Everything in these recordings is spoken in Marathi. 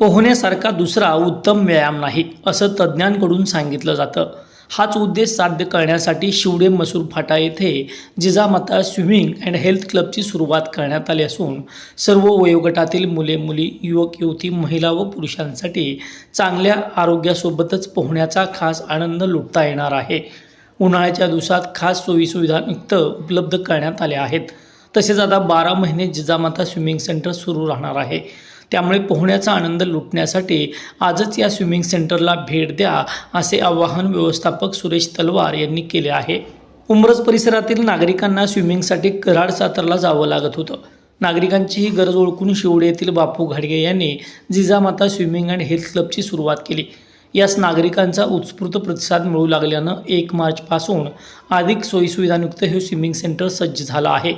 पोहण्यासारखा दुसरा उत्तम व्यायाम नाही असं तज्ज्ञांकडून सांगितलं जातं. हाच उद्देश साध्य करण्यासाठी शिवडे मसूर फाटा येथे जिजामाता स्विमिंग अँड हेल्थ क्लबची सुरुवात करण्यात आली असून सर्व वयोगटातील मुले मुली युवक युवती महिला व पुरुषांसाठी चांगल्या आरोग्यासोबतच पोहण्याचा खास आनंद लुटता येणार आहे. उन्हाळ्याच्या दिवसात खास सोयीसुविधायुक्त उपलब्ध करण्यात आल्या आहेत. तसेच आता बारा महिने जिजामाता स्विमिंग सेंटर सुरू राहणार आहे. त्यामुळे पोहण्याचा आनंद लुटण्यासाठी आजच या स्विमिंग सेंटरला भेट द्या असे आवाहन व्यवस्थापक सुरेश तलवार यांनी केले आहे. उमरज परिसरातील नागरिकांना स्विमिंगसाठी कराड सातारला जावं लागत होतं. नागरिकांची ही गरज ओळखून शिवडे येथील बापू घाडगे यांनी जिजामाता स्विमिंग अँड हेल्थ क्लबची सुरुवात केली. यास नागरिकांचा उत्स्फूर्त प्रतिसाद मिळू लागल्यानं एक मार्चपासून अधिक सोयीसुविधायुक्त हे स्विमिंग सेंटर सज्ज झालं आहे.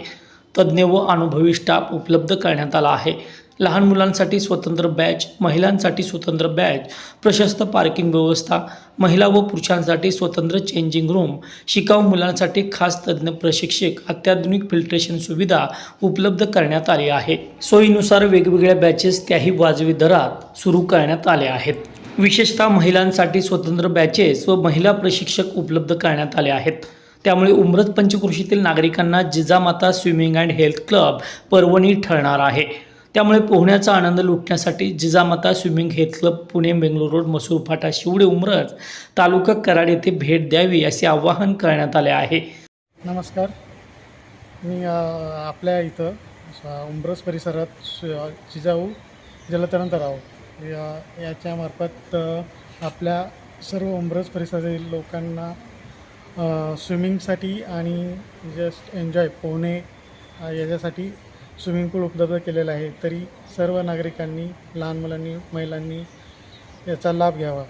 तज्ज्ञ व अनुभवी स्टाफ उपलब्ध करण्यात आला आहे. लहान मुलांसाठी स्वतंत्र बॅच महिलांसाठी स्वतंत्र बॅच प्रशस्त पार्किंग व्यवस्था महिला व पुरुषांसाठी स्वतंत्र चेंजिंग रूम शिकाऊ मुलांसाठी खास तज्ज्ञ प्रशिक्षक अत्याधुनिक फिल्ट्रेशन सुविधा उपलब्ध करण्यात आली आहे. सोयीनुसार वेगवेगळ्या बॅचेस त्याही वाजवी दरात सुरू करण्यात आल्या आहेत. विशेषतः महिलांसाठी स्वतंत्र बॅचेस व महिला प्रशिक्षक उपलब्ध करण्यात आले आहेत. त्यामुळे उमरत पंचकृषीतील नागरिकांना Jijamata swimming and health club पर्वणी ठरणार आहे. त्यामुळे पोहण्याचा आनंद लुटण्यासाठी Jijamata swimming health club Pune Bangalore road Masur फाटा शिवडे उमरज तालुका कराड येथे भेट द्यावी असे आवाहन करण्यात आले आहे. नमस्कार. मी आपल्या इथं उमरज परिसरात जिजाऊ जलतरण तलाव या याच्यामार्फत आपल्या सर्व उमरज परिसरातील लोकांना स्विमिंगसाठी आणि जस्ट एन्जॉय पोहणे याच्यासाठी स्विमिंग पूल उपलब्ध केलेला आहे तरी सर्व नागरिकांनी लहान मुलांनी महिलांनी याचा लाभ घ्यावा.